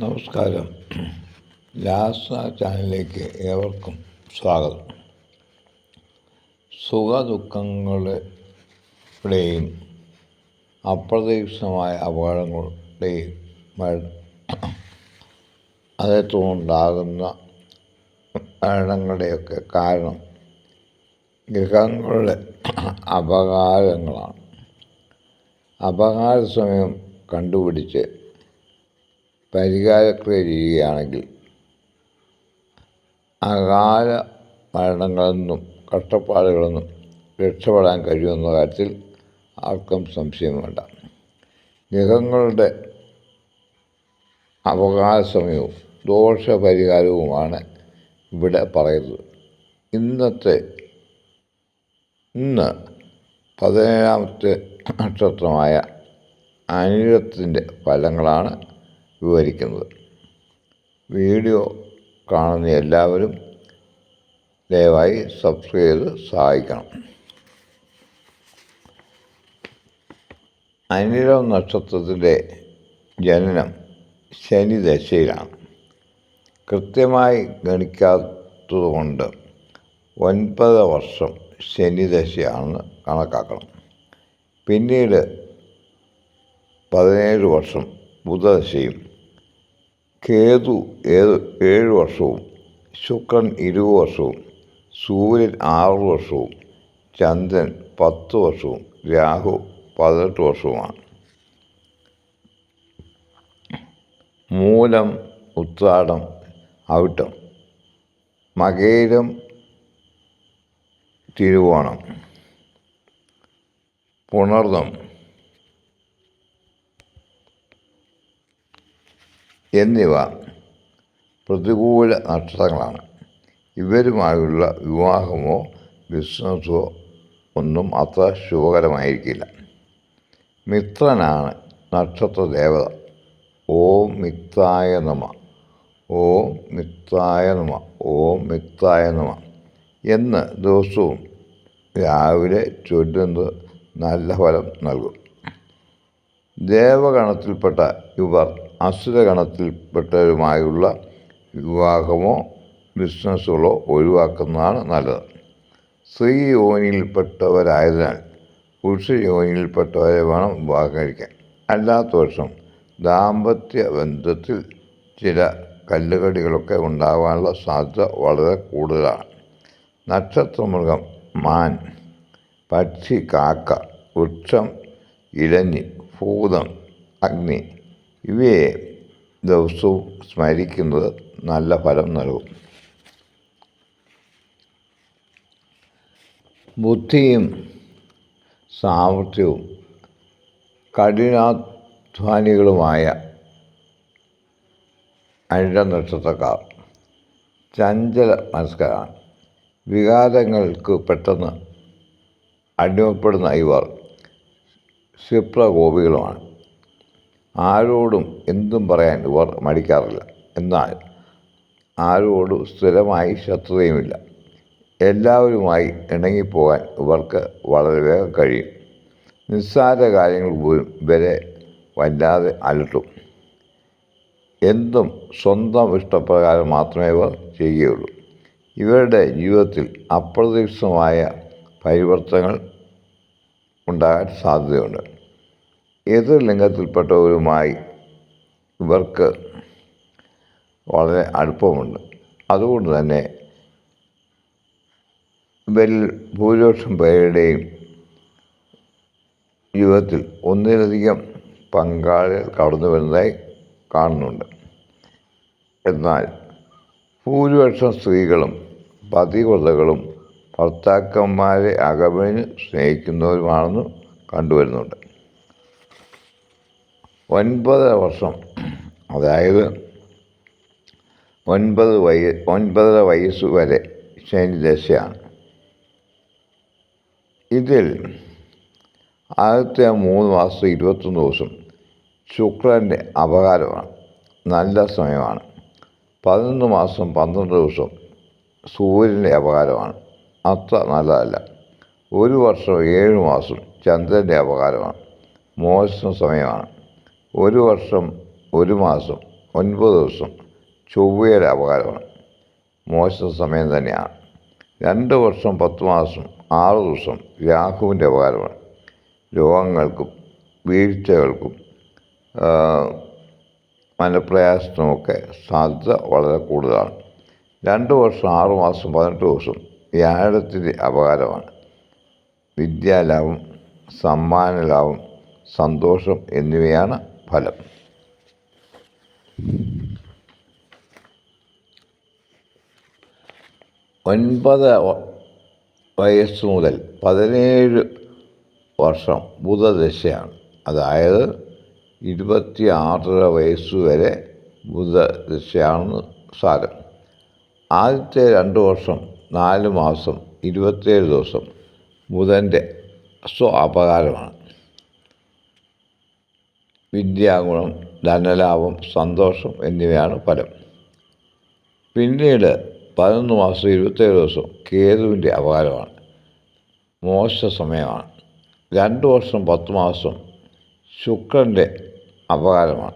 നമസ്കാരം. ലാസ ചാനലിലേക്ക് ഏവർക്കും സ്വാഗതം. സുഖദുഃഖങ്ങളുടെയും അപ്രതീക്ഷിതമായ അപകടങ്ങളുടെയും അതേ തുടർന്നുണ്ടാകുന്ന മരണങ്ങളുടെയൊക്കെ കാരണം ഗ്രഹങ്ങളുടെ അപകാരങ്ങളാണ്. അപകാര സമയം കണ്ടുപിടിച്ച് പരിഹാരക്രിയ ചെയ്യുകയാണെങ്കിൽ അകാല മരണങ്ങളെന്നും കഷ്ടപ്പാടുകളൊന്നും രക്ഷപ്പെടാൻ കഴിയുമെന്ന കാര്യത്തിൽ ആർക്കും സംശയം വേണ്ട. ഗ്രഹങ്ങളുടെ അവകാശമയവും ദോഷപരിഹാരവുമാണ് ഇവിടെ പറയുന്നത്. ഇന്നത്തെ ഇന്ന് പതിനേഴാമത്തെ നക്ഷത്രമായ അനിഴത്തിന്റെ ഫലങ്ങളാണ് വിവരിക്കുന്നത്. വീഡിയോ കാണുന്ന എല്ലാവരും ദയവായി സബ്സ്ക്രൈബ് ചെയ്ത് സഹായിക്കണം. അനിരം നക്ഷത്രത്തിന്റെ ജനനം ശനി ദശയിലാണ്. കൃത്യമായി ഗണിക്കാത്തതുകൊണ്ട് ഒൻപത് വർഷം ശനി ദശയാണെന്ന് കണക്കാക്കണം. പിന്നീട് പതിനേഴ് വർഷം ബുധദശയും കേതു ഏഴ് ഏഴ് വർഷവും ശുക്രൻ ഇരുപത് വർഷവും സൂര്യൻ ആറ് വർഷവും ചന്ദ്രൻ പത്ത് വർഷവും രാഹു പതിനെട്ട് വർഷവുമാണ്. മൂലം ഉത്രാടം അവിട്ടം. മകേരം തിരുവോണം. പുണർദം. എന്നിവ പ്രതികൂല നക്ഷത്രങ്ങളാണ്. ഇവരുമായുള്ള വിവാഹമോ ബിസിനസ്സോ ഒന്നും അത്ര ശുഭകരമായിരിക്കില്ല. മിത്രനാണ് നക്ഷത്ര ദേവത. ഓം മിത്തായ നമ. ഓം മിത്തായ നമ. ഓം മിത്തായ നമ. എന്ന് ദിവസവും രാവിലെ ചൊല്ലുന്നത് നല്ല ഫലം നൽകും. ദേവഗണത്തിൽപ്പെട്ട ഇവർ അസുരഗണത്തിൽപ്പെട്ടവരുമായുള്ള വിവാഹമോ ബിസിനസ്സുകളോ ഒഴിവാക്കുന്നതാണ് നല്ലത്. സ്ത്രീ യോനിയിൽപ്പെട്ടവരായതിനാൽ പുരുഷ യോനിയിൽപ്പെട്ടവരെ വേണം വിവാഹം കഴിക്കാൻ. അല്ലാത്ത വർഷം ദാമ്പത്യ ബന്ധത്തിൽ ചില കല്ലുകടികളൊക്കെ ഉണ്ടാകാനുള്ള സാധ്യത വളരെ കൂടുതലാണ്. നക്ഷത്രമൃഗം മാൻ പക്ഷി കാക്ക വൃക്ഷം ഇലഞ്ഞി ഭൂതം അഗ്നി ഇവയെ ദിവസവും സ്മരിക്കുന്നത് നല്ല ഫലം നൽകും. ബുദ്ധിയും സാമർഥ്യവും കഠിനാധ്വാനികളുമായ അഴ നക്ഷത്രക്കാർ ചഞ്ചല മനസ്കരാണ്. വികാരങ്ങൾക്ക് പെട്ടെന്ന് അടിമപ്പെടുന്ന ഇവർ ക്ഷിപ്രകോപികളുമാണ്. ആരോടും എന്തും പറയാൻ ഇവർ മടിക്കാറില്ല. എന്നാൽ ആരോടും സ്ഥിരമായി ശത്രുതയുമില്ല. എല്ലാവരുമായി ഇണങ്ങിപ്പോകാൻ ഇവർക്ക് വളരെ വേഗം കഴിയും. നിസ്സാര കാര്യങ്ങൾ പോലും ഇവരെ വല്ലാതെ അലട്ടും. എന്തും സ്വന്തം ഇഷ്ടപ്രകാരം മാത്രമേ ഇവർ ചെയ്യുകയുള്ളൂ. ഇവരുടെ ജീവിതത്തിൽ അപ്രതീക്ഷിതമായ പരിവർത്തനങ്ങൾ ഉണ്ടാകാൻ സാധ്യതയുണ്ട്. എതിർ ലിംഗത്തിൽപ്പെട്ടവരുമായി ഇവർക്ക് വളരെ അടുപ്പമുണ്ട്. അതുകൊണ്ട് തന്നെ ഇവരിൽ ഭൂരിപക്ഷം പേരുടെയും ജീവിതത്തിൽ ഒന്നിലധികം പങ്കാളികൾ കടന്നു വരുന്നതായി കാണുന്നുണ്ട്. എന്നാൽ ഭൂരിപക്ഷം സ്ത്രീകളും പതിവ്രതകളും ഭർത്താക്കന്മാരെ അകമഴിഞ്ഞ് സ്നേഹിക്കുന്നവരുമാണെന്ന് കണ്ടുവരുന്നുണ്ട്. ഒൻപതര വർഷം. അതായത് ഒൻപത് വയ ഒൻപതര വയസ്സ് വരെ ശനി ദശയാണ്. ഇതിൽ ആദ്യത്തെ മൂന്ന് മാസം ഇരുപത്തൊന്ന് ദിവസം ശുക്രന്റെ അപകാരമാണ്. നല്ല സമയമാണ്. പതിനൊന്ന് മാസം പന്ത്രണ്ട് ദിവസം സൂര്യന്റെ അപകാരമാണ്. അത്ര നല്ലതല്ല. ഒരു വർഷം ഏഴ് മാസം ചന്ദ്രന്റെ അപകാരമാണ്. മോശം സമയമാണ്. ഒരു വർഷം ഒരു മാസം ഒൻപത് ദിവസം ചൊവ്വയുടെ അപകാരമാണ്. മോശം സമയം തന്നെയാണ്. രണ്ട് വർഷം പത്ത് മാസം ആറ് ദിവസം രാഹുവിന്റെ അപകാരമാണ്. രോഗങ്ങൾക്കും വീഴ്ചകൾക്കും മനപ്രയാസത്തിനുമൊക്കെ സാധ്യത വളരെ കൂടുതലാണ്. രണ്ട് വർഷം ആറ് മാസം പതിനെട്ട് ദിവസം വ്യാഴത്തിന്റെ അപകാരമാണ്. വിദ്യാലാഭം സമ്മാനലാഭം സന്തോഷം എന്നിവയാണ് ഫലം. ഒൻപത് വയസ്സ് മുതൽ പതിനേഴ് വർഷം ബുധദശയാണ്. അതായത് ഇരുപത്തി ആറര വയസ്സ് വരെ ബുധദശയാണെന്ന് സാരം. ആദ്യത്തെ രണ്ട് വർഷം നാല് മാസം ഇരുപത്തേഴ് ദിവസം ബുധന്റെ സ്വ അപകാരമാണ്. വിദ്യാഗുണം ധനലാഭം സന്തോഷം എന്നിവയാണ് ഫലം. പിന്നീട് പതിനൊന്ന് മാസം ഇരുപത്തേഴ് ദിവസം കേതുവിന്റെ അപകാരമാണ്. മോശ സമയമാണ്. രണ്ട് വർഷം പത്ത് മാസം ശുക്രന്റെ അപകാരമാണ്.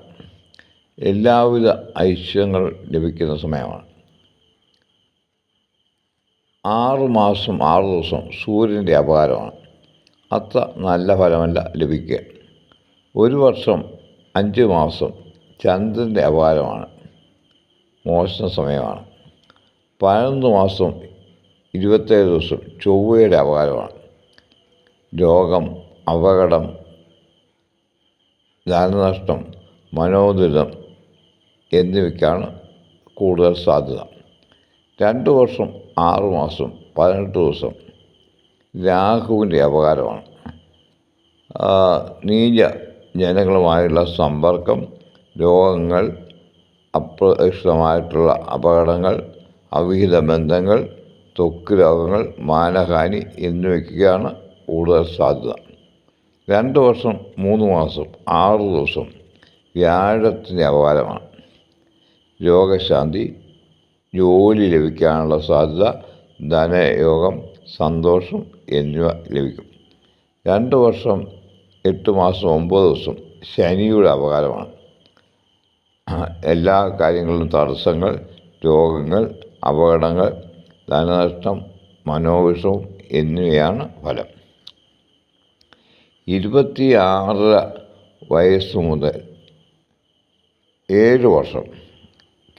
എല്ലാവിധ ഐശ്വര്യങ്ങൾ ലഭിക്കുന്ന സമയമാണ്. ആറ് മാസം ആറ് ദിവസം സൂര്യന്റെ അപകാരമാണ്. അത്ര നല്ല ഫലമല്ല ലഭിക്കുക. ഒരു വർഷം അഞ്ച് മാസം ചന്ദ്രന്റെ അപാരമാണ്. മോശം സമയമാണ്. പതിനൊന്ന് മാസം ഇരുപത്തേഴ് ദിവസം ചൊവ്വയുടെ അപകാരമാണ് രോഗം അപകടം ധനനഷ്ടം മനോദുരിതം എന്നിവയ്ക്കാണ് കൂടുതൽ സാധ്യത. രണ്ട് വർഷം ആറ് മാസം പതിനെട്ട് ദിവസം രാഹുവിന്റെ അപകാരമാണ്. നീച ജനങ്ങളുമായുള്ള സമ്പർക്കം രോഗങ്ങൾ അപ്രതീക്ഷിതമായിട്ടുള്ള അപകടങ്ങൾ അവിഹിത ബന്ധങ്ങൾ ത്വക്ക് രോഗങ്ങൾ മാനഹാനി എന്നിവയ്ക്കാണ് കൂടുതൽ സാധ്യത. രണ്ട് വർഷം മൂന്ന് മാസം ആറ് ദിവസം വ്യാഴത്തിന്റെ അപകാരമാണ്. രോഗശാന്തി ജോലി ലഭിക്കാനുള്ള സാധ്യത ധനയോഗം സന്തോഷം എന്നിവ ലഭിക്കും. രണ്ട് വർഷം എട്ട് മാസം ഒമ്പത് ദിവസം ശനിയുടെ അപകാരമാണ്. എല്ലാ കാര്യങ്ങളിലും തടസ്സങ്ങൾ രോഗങ്ങൾ അപകടങ്ങൾ ധനനഷ്ടം മനോവിഷവും എന്നിവയാണ് ഫലം. ഇരുപത്തി ആറര വയസ്സ് മുതൽ ഏഴ് വർഷം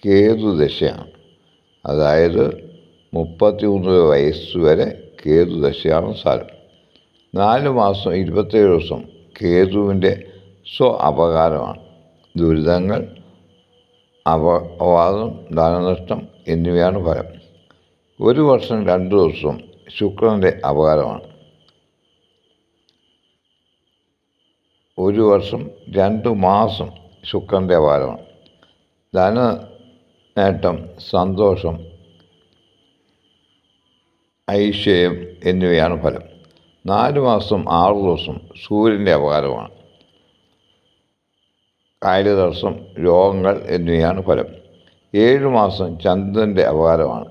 കേതു ദശയാണ്. അതായത് മുപ്പത്തിമൂന്ന് വയസ്സ് വരെ കേതു ദശയാണ് സാരം. നാല് മാസം ഇരുപത്തേഴ് ദിവസം കേതുവിന്റെ സ്വ അപകാരമാണ് ദുരിതങ്ങൾ അപവാദം ധനനഷ്ടം എന്നിവയാണ് ഫലം. ഒരു വർഷം രണ്ട് ദിവസം ശുക്രന്റെ അപകാരമാണ്. ഒരു വർഷം രണ്ട് മാസം ശുക്രന്റെ അപകാരമാണ്. ധന നേട്ടം സന്തോഷം ഐശ്വര്യം എന്നിവയാണ് ഫലം. നാല് മാസം ആറ് ദിവസം സൂര്യന്റെ അപകാരമാണ്. കാര്യതടസ്സം രോഗങ്ങൾ എന്നിവയാണ് ഫലം. ഏഴ് മാസം ചന്ദ്രന്റെ അപകാരമാണ്.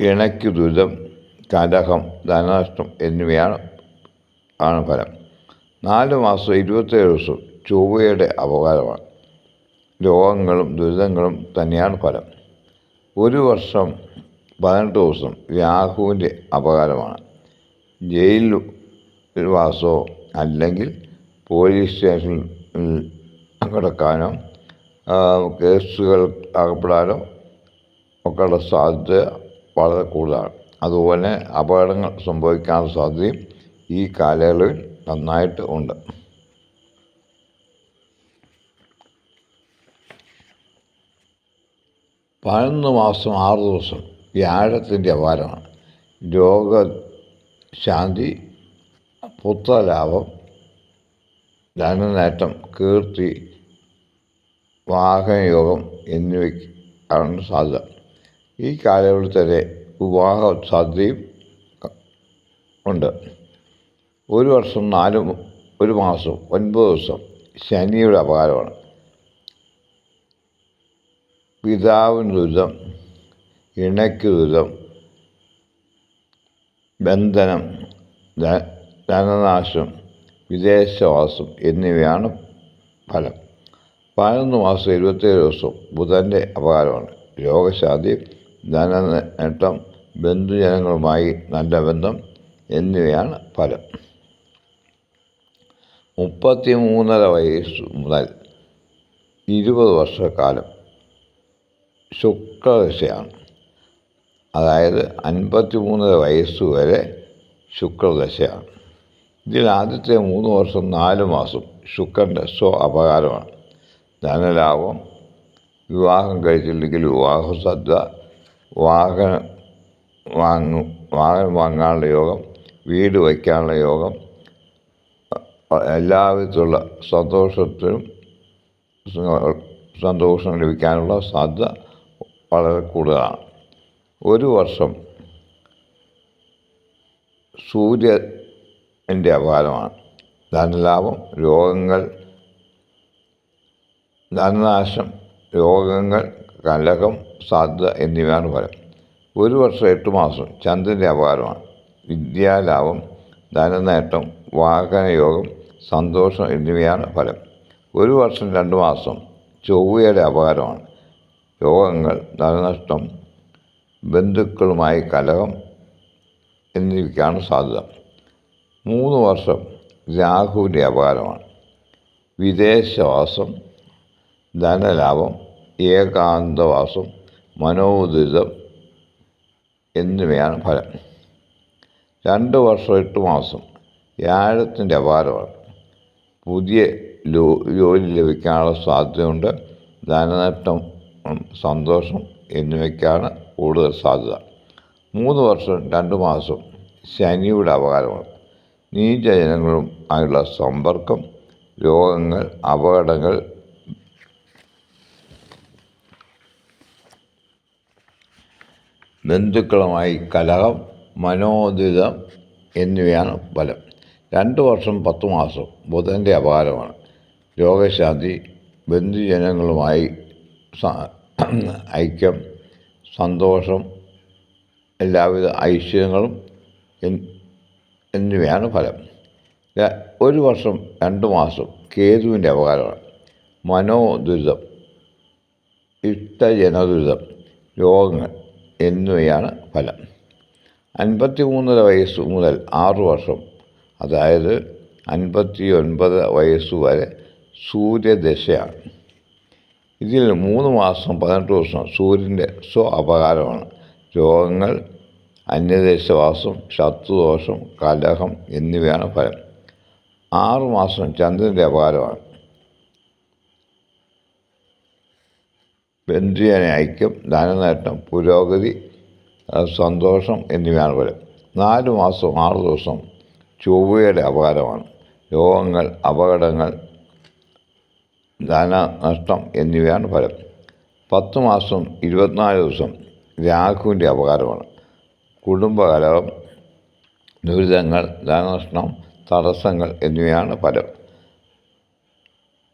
ഇണയ്ക്ക് ദുരിതം കലഹം ധനനഷ്ടം എന്നിവയാണ് ആണ് ഫലം. നാല് മാസം ഇരുപത്തേഴ് ദിവസം ചൊവ്വയുടെ അപകാരമാണ്. രോഗങ്ങളും ദുരിതങ്ങളും തന്നെയാണ് ഫലം. ഒരു വർഷം പതിനെട്ട് ദിവസം രാഹുവിന്റെ അപകാരമാണ്. ജയിലിൽ വാസമോ അല്ലെങ്കിൽ പോലീസ് സ്റ്റേഷനിൽ കിടക്കാനോ കേസുകൾ അകപ്പെടാനോ ഒക്കെയുള്ള സാധ്യത വളരെ കൂടുതലാണ്. അതുപോലെ അപകടങ്ങൾ സംഭവിക്കാനുള്ള സാധ്യതയും ഈ കാലയളവിൽ നന്നായിട്ട് ഉണ്ട്. പതിനൊന്ന് മാസം ആറ് ദിവസം വ്യാഴത്തിന്റെ അപാരമാണ് രോഗശാന്തി പുത്രലാഭം ധനനേട്ടം കീർത്തി വാഹനയോഗം എന്നിവയ്ക്കാണ് സാധ്യത. ഈ കാലയളവിൽ വിവാഹ സാധ്യതയും ഉണ്ട്. ഒരു വർഷം നാല് ഒരു മാസം ഒൻപത് ദിവസം ശനിയുടെ അപകാരമാണ്. പിതാവിന് ദുരിതം ഇണയ്ക്ക് ദുരിതം ബന്ധനം ധനനാശം വിദേശവാസം എന്നിവയാണ് ഫലം. പതിനൊന്ന് മാസം ഇരുപത്തേഴ് ദിവസം ബുധന്റെ അപകാരമാണ്. രോഗശാന്തി ധനനേട്ടം ബന്ധുജനങ്ങളുമായി നല്ല ബന്ധം എന്നിവയാണ് ഫലം. മുപ്പത്തി മൂന്നര വയസ്സ് മുതൽ ഇരുപത് വർഷക്കാലം ശുക്രദശയാണ് അതായത് അൻപത്തി മൂന്നര വയസ്സ് വരെ ശുക്രദശയാണ്. ഇതിൽ ആദ്യത്തെ മൂന്ന് വർഷം നാല് മാസം ശുക്രന്റെ സ്വ അപകാരമാണ്. ധനലാഭം വിവാഹം കഴിച്ചില്ലെങ്കിൽ വിവാഹ ശ്രദ്ധ വാഹനം വാങ്ങും വാഹനം വാങ്ങാനുള്ള യോഗം വീട് വയ്ക്കാനുള്ള യോഗം എല്ലാവിധത്തിലുള്ള സന്തോഷത്തിനും സന്തോഷം ലഭിക്കാനുള്ള സാധ്യത വളരെ കൂടുതലാണ്. ഒരു വർഷം സൂര്യന്റെ അപകാരമാണ് ധനലാഭം രോഗങ്ങൾ ധനനാശം രോഗങ്ങൾ കലഹം സാധ്യത എന്നിവയാണ് ഫലം. ഒരു വർഷം എട്ട് മാസം ചന്ദ്രന്റെ അപകാരമാണ് വിദ്യാലാഭം ധനനേട്ടം വാഹനയോഗം സന്തോഷം എന്നിവയാണ് ഫലം. ഒരു വർഷം രണ്ട് മാസം ചൊവ്വയുടെ അപകാരമാണ് രോഗങ്ങൾ ധനനഷ്ടം ബന്ധുക്കളുമായി കലഹം എന്നിവയ്ക്കാണ് സാധ്യത. മൂന്ന് വർഷം രാഹുവിന്റെ അപകാരമാണ്. വിദേശവാസം ധനലാഭം ഏകാന്തവാസം മനോദുരിതം എന്നിവയാണ് ഫലം. രണ്ട് വർഷം എട്ട് മാസം വ്യാഴത്തിന്റെ അപാരമാണ് പുതിയ ജോലി ലഭിക്കാനുള്ള സാധ്യതയുണ്ട്. ധനനഷ്ടം സന്തോഷം എന്നിവയ്ക്കാണ് കൂടുതൽ സാധ്യത. മൂന്ന് വർഷം രണ്ട് മാസം ശനിയുടെ അപകാരമാണ്. നീചജനങ്ങളും ആയുള്ള സമ്പർക്കം രോഗങ്ങൾ അപകടങ്ങൾ ബന്ധുക്കളുമായി കലഹം മനോദിതം എന്നിവയാണ് ഫലം. രണ്ട് വർഷം പത്ത് മാസം ബുധന്റെ അപാരമാണ് രോഗശാന്തി ബന്ധുജനങ്ങളുമായി ഐക്യം സന്തോഷം എല്ലാവിധ ഐശ്വര്യങ്ങളും എന്നിവയാണ് ഫലം. ഒരു വർഷം രണ്ട് മാസം കേതുവിന്റെ അപകാരമാണ്. മനോദുരിതം ഇഷ്ടജനദുരിതം രോഗങ്ങൾ എന്നിവയാണ് ഫലം. അൻപത്തി മൂന്നര വയസ്സ് മുതൽ ആറ് വർഷം അതായത് അൻപത്തി ഒൻപത് വയസ്സ് വരെ സൂര്യദശയാണ്. ഇതിൽ മൂന്ന് മാസം പതിനെട്ട് ദിവസം സൂര്യന്റെ സ്വ അപകാരമാണ് രോഗങ്ങൾ അന്യദേശവാസം ശത്രുദോഷം കലഹം എന്നിവയാണ് ഫലം. ആറു മാസം ചന്ദ്രന്റെ അപകാരമാണ്. ബന്ധുജന ഐക്യം ധനനേട്ടം പുരോഗതി സന്തോഷം എന്നിവയാണ് ഫലം. നാല് മാസം ആറ് ദിവസം ചൊവ്വയുടെ അപകാരമാണ്. രോഗങ്ങൾ അപകടങ്ങൾ ധനനഷ്ടം എന്നിവയാണ് ഫലം. പത്ത് മാസം ഇരുപത്തിനാല് ദിവസം രാഹുവിന്റെ അപകാരമാണ്. കുടുംബകലഹം ദുരിതങ്ങൾ ധനനഷ്ടം തടസ്സങ്ങൾ എന്നിവയാണ് ഫലം.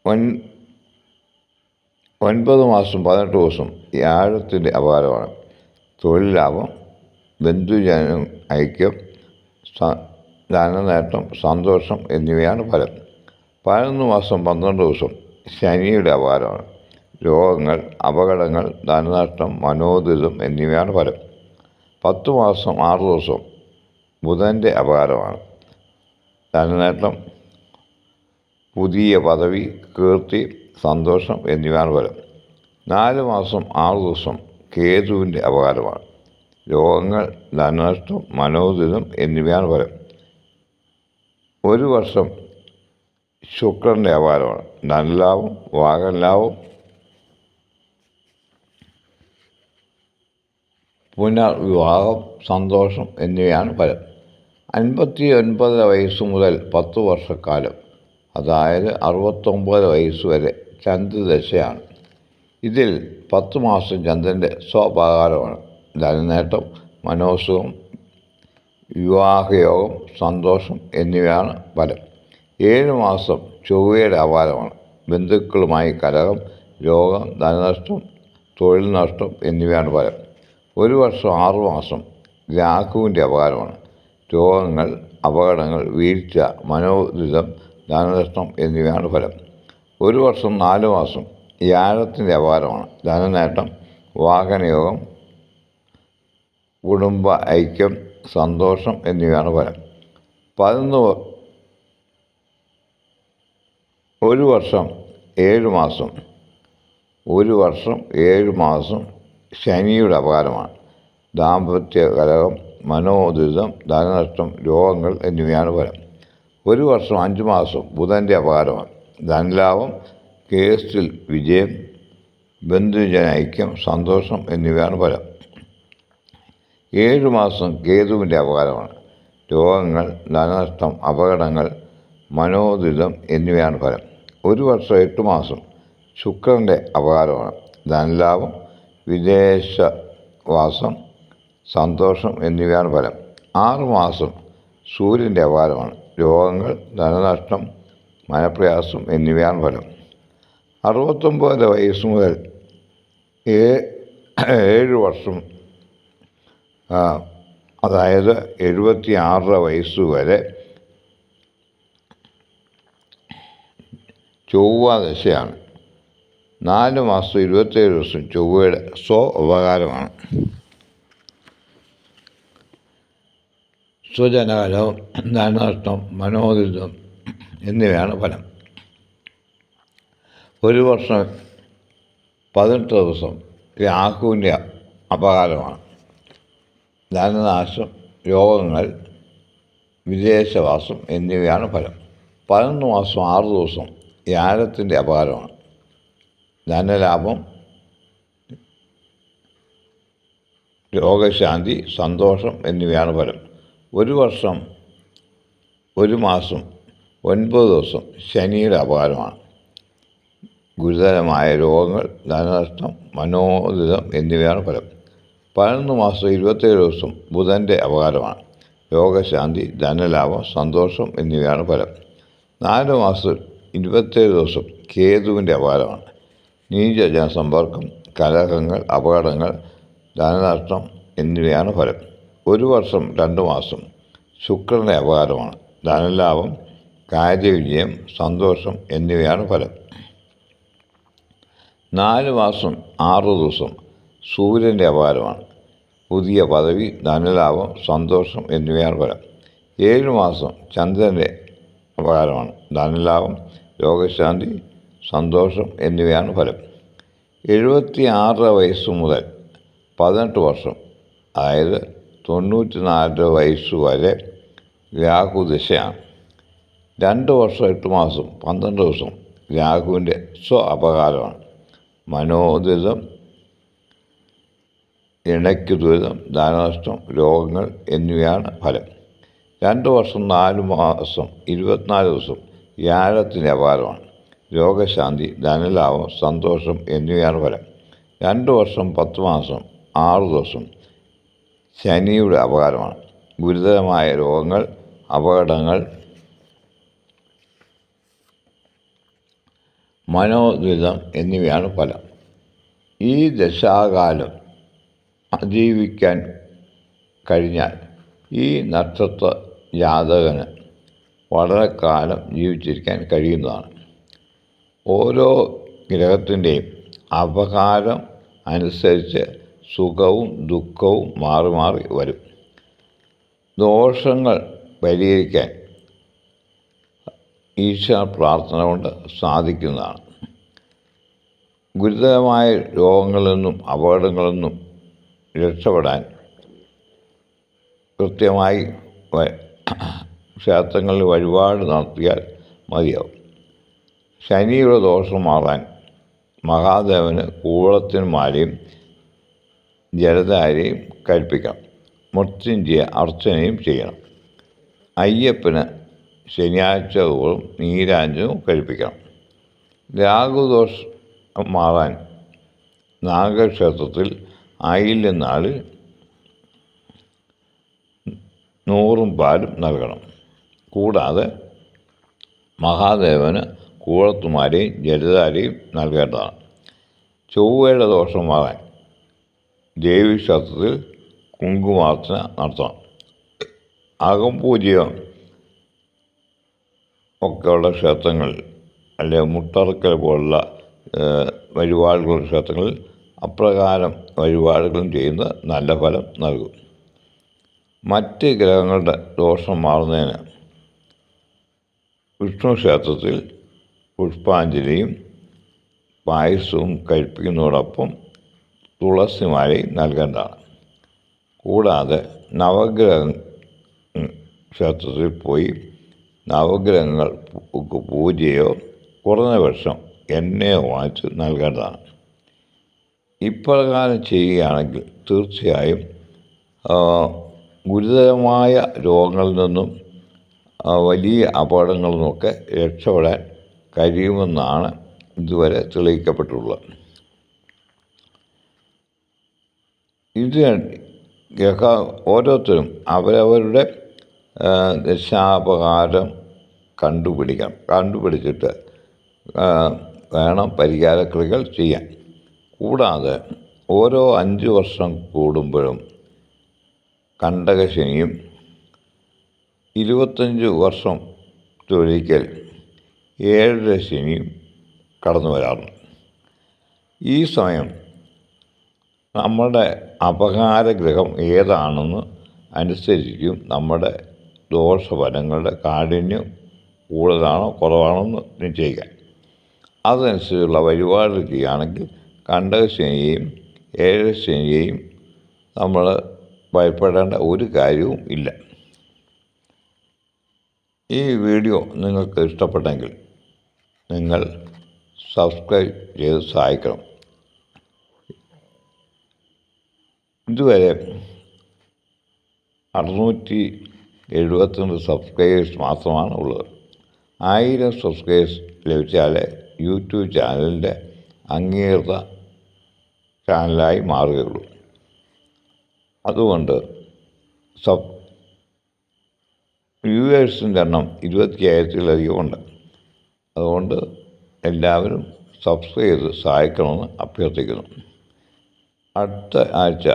ഒൻ ഒൻപത് മാസം പതിനെട്ട് ദിവസം വ്യാഴത്തിന്റെ അപകാരമാണ്. തൊഴിൽ ലാഭം ബന്ധുജനം ഐക്യം ധനനേട്ടം സന്തോഷം എന്നിവയാണ് ഫലം. പതിനൊന്ന് മാസം പന്ത്രണ്ട് ദിവസം ശനിയുടെ അപകാരമാണ്. രോഗങ്ങൾ അപകടങ്ങൾ ധനനഷ്ടം മനോദുരിതം എന്നിവയാണ് ഫലം. പത്ത് മാസം ആറ് ദിവസം ബുധന്റെ അപകാരമാണ്. ധനനേട്ടം പുതിയ പദവി കീർത്തി സന്തോഷം എന്നിവയാണ് ഫലം. നാല് മാസം ആറ് ദിവസം കേതുവിന്റെ അപകാരമാണ്. രോഗങ്ങൾ ധനനഷ്ടം മനോദുരിതം എന്നിവയാണ് ഫലം. ഒരു വർഷം ശുക്രന്റെ അപാരമാണ് ധനലാഭം വാഹനലാഭം പുനർവിവാഹം സന്തോഷം എന്നിവയാണ് ഫലം. അൻപത്തി ഒൻപത് വയസ്സ് മുതൽ പത്ത് വർഷക്കാലം അതായത് അറുപത്തൊമ്പത് വയസ്സ് വരെ ചന്ദ്രദശയാണ്. ഇതിൽ പത്ത് മാസം ചന്ദ്രന്റെ സ്വപകാരമാണ്. ധനനേട്ടം മനോസുഖം വിവാഹയോഗം സന്തോഷം എന്നിവയാണ് ഫലം. ഏഴ് മാസം ചൊവ്വയുടെ അപാരമാണ്. ബന്ധുക്കളുമായി കലഹം രോഗം ധനനഷ്ടം തൊഴിൽ നഷ്ടം എന്നിവയാണ് ഫലം ഒരു വർഷം ആറു മാസം രാഹുവിന്റെ അപകാരമാണ്. രോഗങ്ങൾ അപകടങ്ങൾ വീഴ്ച മനോദുരിതം ധനനഷ്ടം എന്നിവയാണ് ഫലം. ഒരു വർഷം നാല് മാസം വ്യാഴത്തിന്റെ അപകാരമാണ്. ധനനേട്ടം വാഹനയോഗം കുടുംബ ഐക്യം സന്തോഷം എന്നിവയാണ് ഫലം. പതിനൊന്ന് ഒരു വർഷം ഏഴ് മാസം. ഒരു വർഷം ഏഴ് മാസം ശനിയുടെ അപകാരമാണ്. ദാമ്പത്യ കലഹം മനോദുരിതം ധനനഷ്ടം രോഗങ്ങൾ എന്നിവയാണ് ഫലം. ഒരു വർഷം അഞ്ച് മാസം ബുധന്റെ അപകാരമാണ്. ധനലാഭം കേസിൽ വിജയം ബന്ധുജന ഐക്യം സന്തോഷം എന്നിവയാണ് ഫലം. ഏഴ് മാസം കേതുവിന്റെ അപകാരമാണ്. രോഗങ്ങൾ ധനനഷ്ടം അപകടങ്ങൾ മനോദുരിതം എന്നിവയാണ് ഫലം. ഒരു വർഷം എട്ട് മാസം ശുക്രന്റെ അപകാരമാണ്. ധനലാഭം വിദേശവാസം സന്തോഷം എന്നിവയാണ് ഫലം. ആറ് മാസം സൂര്യന്റെ അപകാരമാണ്. രോഗങ്ങൾ ധനനഷ്ടം മനപ്രയാസം എന്നിവയാണ് ഫലം. അറുപത്തൊമ്പത് വയസ്സ് മുതൽ ഏഴ് വർഷം അതായത് എഴുപത്തി ആറര വയസ്സ് വരെ ചൊവ്വ ദശയാണ്. നാല് മാസം ഇരുപത്തേഴ് ദിവസം ചൊവ്വയുടെ സ്വ ഉപകാരമാണ് സ്വജനകലവും ധനനഷ്ടം മനോദിതം എന്നിവയാണ് ഫലം. ഒരു വർഷം പതിനെട്ട് ദിവസം രാഹുവിന്റെ അപകാരമാണ്. ധനനാശം രോഗങ്ങൾ വിദേശവാസം എന്നിവയാണ് ഫലം. പതിനൊന്ന് മാസം ആറ് ദിവസം വ്യാഴത്തിന്റെ അപകാരമാണ് ധനലാഭം രോഗശാന്തി സന്തോഷം എന്നിവയാണ് ഫലം. ഒരു വർഷം ഒരു മാസം ഒൻപത് ദിവസം ശനിയുടെ അപകാരമാണ് ഗുരുതരമായ രോഗങ്ങൾ ധനനഷ്ടം മനോദിതം എന്നിവയാണ് ഫലം. പതിനൊന്ന് മാസം ഇരുപത്തേഴ് ദിവസം ബുധന്റെ അപകാരമാണ് രോഗശാന്തി ധനലാഭം സന്തോഷം എന്നിവയാണ് ഫലം. നാല് മാസം ഇരുപത്തേഴ് ദിവസം കേതുവിന്റെ അപകാരമാണ് നീച ജനസമ്പർക്കം കലഹങ്ങൾ അപകടങ്ങൾ ധനനഷ്ടം എന്നിവയാണ് ഫലം. ഒരു വർഷം രണ്ട് മാസം ശുക്രന്റെ അപകാരമാണ്. ധനലാഭം കാര്യവിജയം സന്തോഷം എന്നിവയാണ് ഫലം. നാല് മാസം ആറ് ദിവസം സൂര്യന്റെ അപകാരമാണ്. പുതിയ പദവി ധനലാഭം സന്തോഷം എന്നിവയാണ് ഫലം. ഏഴ് മാസം ചന്ദ്രന്റെ അപകാരമാണ്. ധനലാഭം രോഗശാന്തി സന്തോഷം എന്നിവയാണ് ഫലം. എഴുപത്തി ആറര വയസ്സ് മുതൽ പതിനെട്ട് വർഷം അതായത് തൊണ്ണൂറ്റി നാല് വയസ്സ് വരെ രാഹുദിശയാണ്. രണ്ട് വർഷം എട്ട് മാസം പന്ത്രണ്ട് ദിവസം രാഹുവിന്റെ സ്വ അപകാരമാണ് മനോദുരിതം ഇണയ്ക്ക് ദുരിതം ധനനഷ്ടം രോഗങ്ങൾ എന്നിവയാണ് ഫലം. രണ്ട് വർഷം നാല് മാസം ഇരുപത്തിനാല് ദിവസം വ്യാഴത്തിന്റെ അപാരമാണ്. രോഗശാന്തി ധനലാഭം സന്തോഷം എന്നിവയാണ് ഫലം. രണ്ട് വർഷം പത്ത് മാസം ആറ് ദിവസം ശനിയുടെ അപകാരമാണ്. ഗുരുതരമായ രോഗങ്ങൾ അപകടങ്ങൾ മനോദുരിതം എന്നിവയാണ് ഫലം. ഈ ദശാകാലം അതിജീവിക്കാൻ കഴിഞ്ഞാൽ ഈ നക്ഷത്ര ജാതകന് വളരെ കാലം ജീവിച്ചിരിക്കാൻ കഴിയുന്നതാണ്. ഓരോ ഗ്രഹത്തിന്റെയും അപകാരം അനുസരിച്ച് സുഖവും ദുഃഖവും മാറി മാറി വരും. ദോഷങ്ങൾ പരിഹരിക്കാൻ ഈശ്വര പ്രാർത്ഥന കൊണ്ട് സാധിക്കുന്നതാണ്. ഗുരുതരമായ രോഗങ്ങളിൽ നിന്നും രക്ഷപ്പെടാൻ കൃത്യമായി ക്ഷേത്രങ്ങളിൽ വഴിപാട് നടത്തിയാൽ മതിയാവും. ശനിയുടെ ദോഷം മാറാൻ മഹാദേവന് കൂവളത്തിന്മാരെയും ജലധാരയും കഴിപ്പിക്കണം മൃത്യുഞ്ജയ അർച്ചനയും ചെയ്യണം. അയ്യപ്പന് ശനിയാഴ്ച തോറും നീരാഞ്ജനവും കഴിപ്പിക്കണം. രാഘുദോഷം മാറാൻ നാഗക്ഷേത്രത്തിൽ ആയില്യം നൂറും പാലും നൽകണം. കൂടാതെ മഹാദേവന് കൂളത്തുമാരെയും ജലധാരയും നൽകേണ്ടതാണ്. ചൊവ്വയുടെ ദോഷം മാറാൻ ദേവീക്ഷേത്രത്തിൽ കുങ്കുമാർച്ചന നടത്തണം. അകംപൂജ്യം ഒക്കെയുള്ള ക്ഷേത്രങ്ങളിൽ അല്ലെ മുട്ടറക്കൽ പോലുള്ള വഴിപാടുകളുടെ ക്ഷേത്രങ്ങളിൽ അപ്രകാരം വഴിപാടുകളും ചെയ്യുന്നത് നല്ല ഫലം നൽകും. മറ്റ് ഗ്രഹങ്ങളുടെ ദോഷം മാറുന്നതിന് വിഷ്ണു ക്ഷേത്രത്തിൽ പുഷ്പാഞ്ജലിയും പായസവും കഴിപ്പിക്കുന്നതോടൊപ്പം തുളസിമാലയും നൽകേണ്ടതാണ്. കൂടാതെ നവഗ്രഹ ക്ഷേത്രത്തിൽ പോയി നവഗ്രഹങ്ങൾ പൂജയോ കുറഞ്ഞ വർഷം എണ്ണയോ വാങ്ങിച്ച് നൽകേണ്ടതാണ്. ഇപ്രകാരം ചെയ്യുകയാണെങ്കിൽ തീർച്ചയായും ഗുരുതരമായ രോഗങ്ങളിൽ നിന്നും വലിയ അപകടങ്ങളിൽ രക്ഷപ്പെടാൻ കഴിയുമെന്നാണ് ഇതുവരെ തെളിയിക്കപ്പെട്ടിട്ടുള്ളത്. ഇത് ഓരോരുത്തരും അവരവരുടെ ദശാപകാരം കണ്ടുപിടിക്കണം. കണ്ടുപിടിച്ചിട്ട് വേണം പരിഹാരക്രിയകൾ ചെയ്യാൻ. കൂടാതെ ഓരോ അഞ്ച് വർഷം കൂടുമ്പോഴും കണ്ടകശനിയും ഇരുപത്തഞ്ച് വർഷം തൊഴിക്കൽ ഏഴര ശനിയും കടന്നു വരാറുണ്ട്. ഈ സമയം നമ്മുടെ അപകാരഗ്രഹം ഏതാണെന്ന് അനുസരിക്കും നമ്മുടെ ദോഷഫലങ്ങളുടെ കാഠിന്യം കൂടുതലാണോ കുറവാണോ എന്ന് നിശ്ചയിക്കാൻ അതനുസരിച്ചുള്ള വഴിപാട് ചെയ്യുകയാണെങ്കിൽ കണ്ടകശനിയെയും ഏഴശനിയെയും നമ്മൾ ഭയപ്പെടേണ്ട ഒരു കാര്യവും ഇല്ല. ഈ വീഡിയോ നിങ്ങൾക്ക് ഇഷ്ടപ്പെട്ടെങ്കിൽ നിങ്ങൾ സബ്സ്ക്രൈബ് ചെയ്ത് സഹായിക്കണം. ഇതുവരെ അറുന്നൂറ്റി എഴുപത്തിരണ്ട് സബ്സ്ക്രൈബേഴ്സ് മാത്രമാണ് ഉള്ളത്. ആയിരം സബ്സ്ക്രൈബേഴ്സ് ലഭിച്ചാലേ യൂട്യൂബ് ചാനലിന്റെ അംഗീകൃത ചാനലായി മാറുകയുള്ളൂ. അതുകൊണ്ട് സബ് വ്യൂവേഴ്സിന്റെ എണ്ണം ഇരുപത്തി അയ്യായിരത്തിലധികം ഉണ്ട്. അതുകൊണ്ട് എല്ലാവരും സബ്സ്ക്രൈബ് ചെയ്ത് സഹായിക്കണമെന്ന് അഭ്യർത്ഥിക്കുന്നു. അടുത്ത ആഴ്ച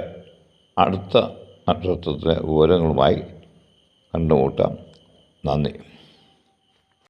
അടുത്ത നക്ഷത്രത്തിലെ വിവരങ്ങളുമായി കണ്ടുമുട്ടാം. നന്ദി.